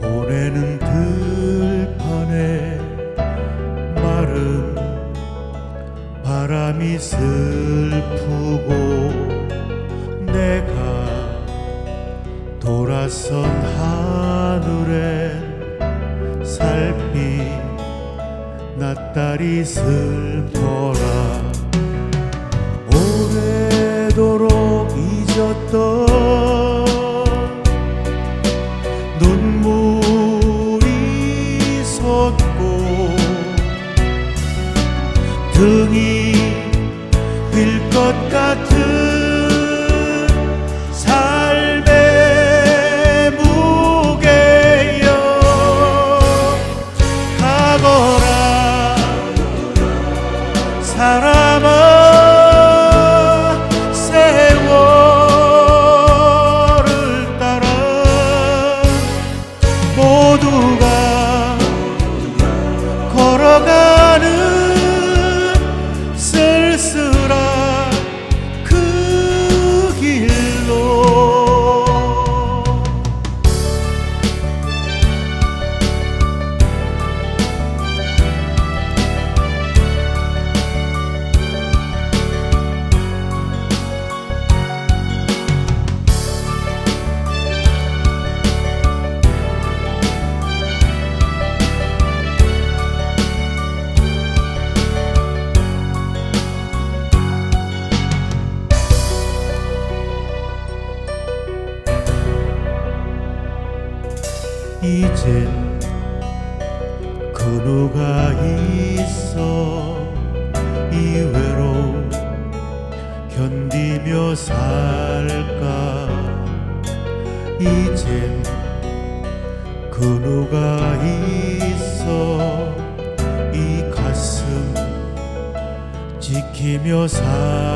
보내는 들판에 마른 바람이 슬프고 내가 돌아선 하늘에 살빛 낯달이 슬퍼라. 솟고 등이 휠것 같은 이젠 그 누가 있어 이 외로움 견디며 살까? 이젠 그 누가 있어 이 가슴 지키며 살